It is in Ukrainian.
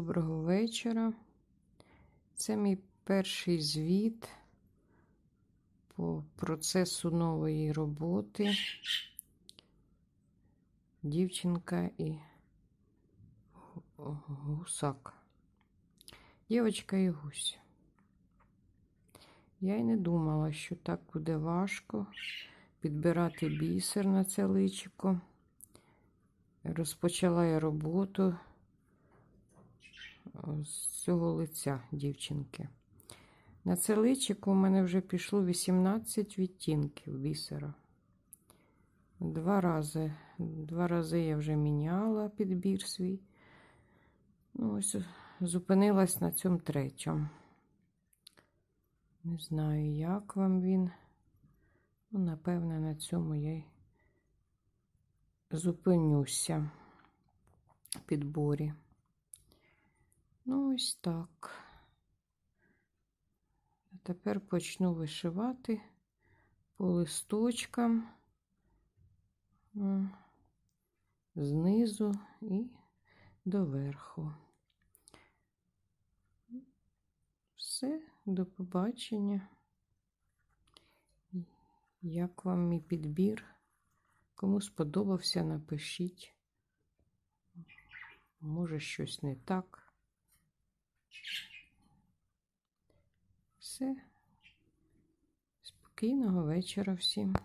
вечора. Це мій перший звіт по процесу нової роботи. Дівчинка і гусак. Дівочка і гусь. Я й не думала, що так буде важко підбирати бісер на це личико. Розпочала я роботу з цього лиця дівчинки. На це личико у мене вже пішло 18 відтінків бісера. Два рази, два рази я вже міняла підбір свій. Ну, ось зупинилась на цьому третьому. Не знаю, як вам він. Ну, напевне, на цьому я й зупинюся в підборі. Ну, ось так. А тепер почну вишивати по листочкам знизу і доверху. Все, до побачення. Як вам мій підбір? Кому сподобався, напишіть. Може, щось не так. Все. Спокійного вечора всім.